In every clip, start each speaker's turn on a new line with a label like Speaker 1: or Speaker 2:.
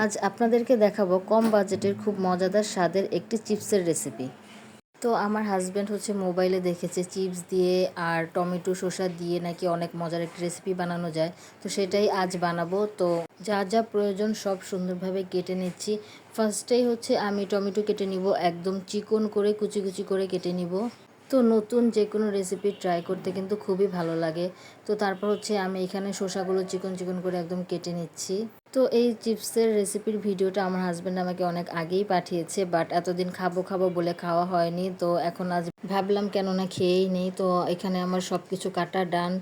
Speaker 1: আজ আপনাদেরকে দেখাবো কম বাজেটের খুব মজাদার স্বাদের একটি চিপসের রেসিপি তো আমার হাজব্যান্ড হচ্ছে মোবাইলে দেখেছে, চিপস দিয়ে আর টমেটো শসা দিয়ে নাকি অনেক মজার একটি রেসিপি বানানো যায়। তো সেটাই আজ বানাবো। তো যা যা প্রয়োজন সব সুন্দরভাবে কেটে নিচ্ছি। ফার্স্টেই হচ্ছে আমি টমেটো কেটে নিব, একদম চিকন করে কুচি কুচি করে কেটে নিব। তো নতুন যে কোনো রেসিপি ট্রাই করতে কিন্তু খুবই ভালো লাগে। তো তারপর হচ্ছে আমি এখানে শসাগুলো চিকন চিকন করে একদম কেটে নিচ্ছি। তো এই চিপসের রেসিপির ভিডিওটা আমার হাজব্যান্ড আমাকে অনেক আগেই পাঠিয়েছে বাট এতদিন খাব খাব বলে খাওয়া হয়নি। তো এখন আজ ভাবলাম কেন না খেয়েই নেই। তো এখানে আমার সব কিছু কাটা ডান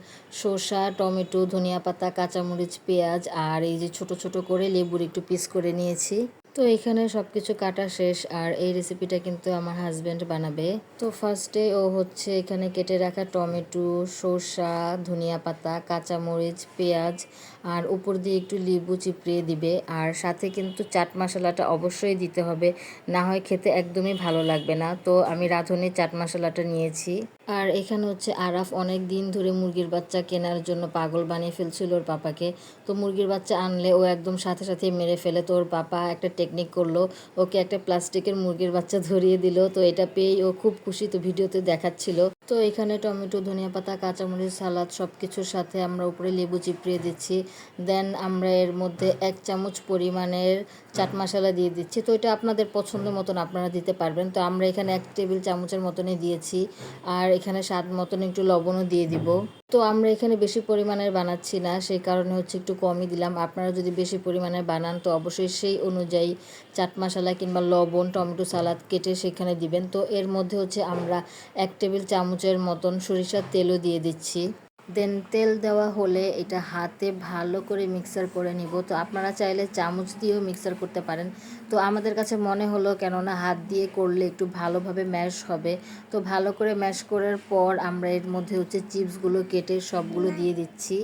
Speaker 1: শসা, টমেটো, ধনিয়া পাতা, কাঁচামরিচ, পেঁয়াজ আর এই যে ছোট ছোট করে লেবুর একটু পিস করে নিয়েছি। তো এখানে সব কিছু কাটা শেষ আর এই রেসিপিটা কিন্তু আমার হাজব্যান্ড বানাবে। তো ফার্স্টে ও হচ্ছে এখানে কেটে রাখা টমেটো, সর্ষা, ধনিয়া পাতা, কাঁচামরিচ, পেঁয়াজ আর উপর দিয়ে একটু লেবু চিপড়িয়ে দিবে আর সাথে কিন্তু চাট মশলাটা অবশ্যই দিতে হবে। না হয় খেতে একদমই ভালো লাগবে না। তো আমি রাঁধুনি চাট মশলাটা নিয়েছি। আর এখানে হচ্ছে আরাফ অনেক দিন ধরে মুরগির বাচ্চা কেনার জন্য পাগল বানিয়ে ফেলছিল ওর পাপাকে। তো মুরগির বাচ্চা আনলে ও একদম সাথে সাথে মেরে ফেলে। তো ওর পাপা একটা টেকনিক করল, ওকে একটা প্লাস্টিকের মুরগির বাচ্চা ধরিয়ে দিল। তো এটা পেয়েই ও খুব খুশি, তো ভিডিওতে দেখাচ্ছিল। তো এখানে টমেটো, ধনিয়া পাতা, কাঁচামরিচ, সালাদ সব কিছুর সাথে আমরা উপরে লেবু চিপড়িয়ে দিচ্ছি। দেন আমরা এর মধ্যে এক চামচ পরিমাণের চাট মশলা দিয়ে দিচ্ছি। তো এটা আপনাদের পছন্দ মতন আপনারা দিতে পারবেন। তো আমরা এখানে এক টেবিল চামচের মতনই দিয়েছি। আর এখানে স্বাদ মতন একটু লবণও দিয়ে দিব। তো আমরা এখানে বেশি পরিমাণের বানাচ্ছি না সেই কারণে হচ্ছে একটু কমই দিলাম। আপনারা যদি বেশি পরিমাণে বানান, তো অবশ্যই সেই অনুযায়ী চাট মশলা কিংবা লবণ, টমেটো, সালাদ কেটে সেখানে দিবেন। তো এর মধ্যে হচ্ছে আমরা এক টেবিল চামচের মতন সরিষার তেলও দিয়ে দিচ্ছি। দেন তেল দেওয়া হলে এটা হাতে ভালো করে মিক্সার করে নিব। তো আপনারা চাইলে চামচ দিয়েও মিক্সার করতে পারেন। তো আমাদের কাছে মনে হলো, কেননা হাত দিয়ে করলে একটু ভালোভাবে ম্যাশ হবে। তো ভালো করে ম্যাশ করার পর আমরা এর মধ্যে হচ্ছে চিপসগুলো কেটে সবগুলো দিয়ে দিচ্ছি।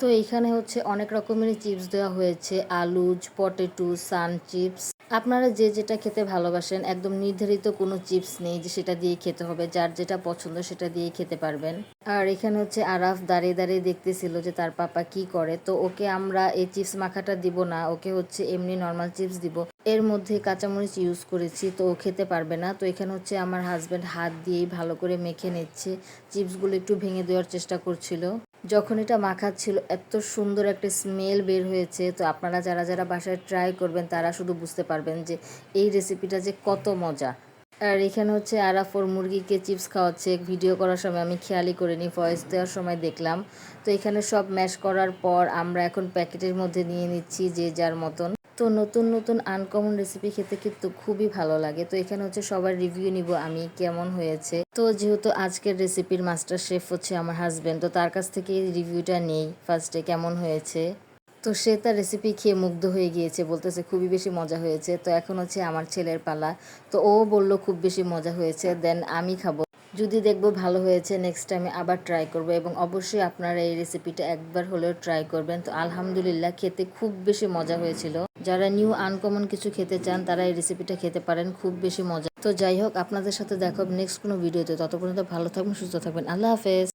Speaker 1: তো এইখানে হচ্ছে অনেক রকমের চিপস দেওয়া হয়েছে। আলুজ পটেটো, সান চিপস আপনারা যে যেটা খেতে ভালোবাসেন, একদম নির্ধারিত কোনো চিপস নেই যে সেটা দিয়ে খেতে হবে, যার যেটা পছন্দ সেটা দিয়ে খেতে পারবেন। আর এখানে হচ্ছে আরাফ দাঁড়িয়ে দাঁড়িয়ে দেখতেছিল যে তার পাপা কি করে, তো ওকে আমরা এই চিপস মাখাটা দিব না, ওকে হচ্ছে এমনি নর্মাল চিপস দিব। এর মধ্যে কাঁচামরিচ ইউজ করেছি, তো ও খেতে পারবে না। তো এখানে হচ্ছে আমার হাজব্যান্ড হাত দিয়েই ভালো করে মেখে নিচ্ছে, চিপসগুলো একটু ভেঙে দেওয়ার চেষ্টা করছিল। যখন এটা মাখাচ্ছিল, এত সুন্দর একটা স্মেল বের হয়েছে। তো আপনারা যারা যারা বাসায় ট্রাই করবেন, তারা শুধু বুঝতে পারবেন যে এই রেসিপিটা যে কত মজা। আর এখানে হচ্ছে আরাফোর মুরগিকে চিপস খাওয়াচ্ছে। ভিডিও করার সময় আমি খেয়ালই করিনি ভয়েস দেওয়ার সময় দেখলাম। তো এখানে সব ম্যাশ করার পর আমরা এখন প্যাকেটের মধ্যে নিয়ে নিচ্ছি যে যার মতন। তো নতুন নতুন আনকমন রেসিপি খেতে কিন্তু খুবই ভালো লাগে। তো এখানে হচ্ছে সবার রিভিউ নিব আমি কেমন হয়েছে। তো যেহেতু আজকের রেসিপির মাস্টার শেফ হচ্ছে আমার হাজবেন্ড তো তার কাছ থেকে রিভিউটা নেই ফার্স্টে কেমন হয়েছে। তো সে তার রেসিপি খেয়ে মুগ্ধ হয়ে গিয়েছে, বলতেছে খুবই বেশি মজা হয়েছে। তো এখন হচ্ছে আমার ছেলের পালা। তো ও বলল খুব বেশি মজা হয়েছে দেন আমি খাব। যদি দেখব ভালো হয়েছে নেক্সট টাইমে আবার ট্রাই করব এবং অবশ্যই আপনারা এই রেসিপিটা একবার হলেও ট্রাই করবেন। তো আলহামদুলিল্লাহ, খেতে খুব বেশি মজা হয়েছিল। যারা নিউ আনকমন কিছু খেতে চান, তারা এই রেসিপিটা খেতে পারেন, খুব বেশি মজা। তো যাই হোক, আপনাদের সাথে দেখো নেক্সট কোনো ভিডিওতে ততক্ষণ পর্যন্ত ভালো থাকবেন, সুস্থ থাকবেন। আল্লাহ হাফেজ।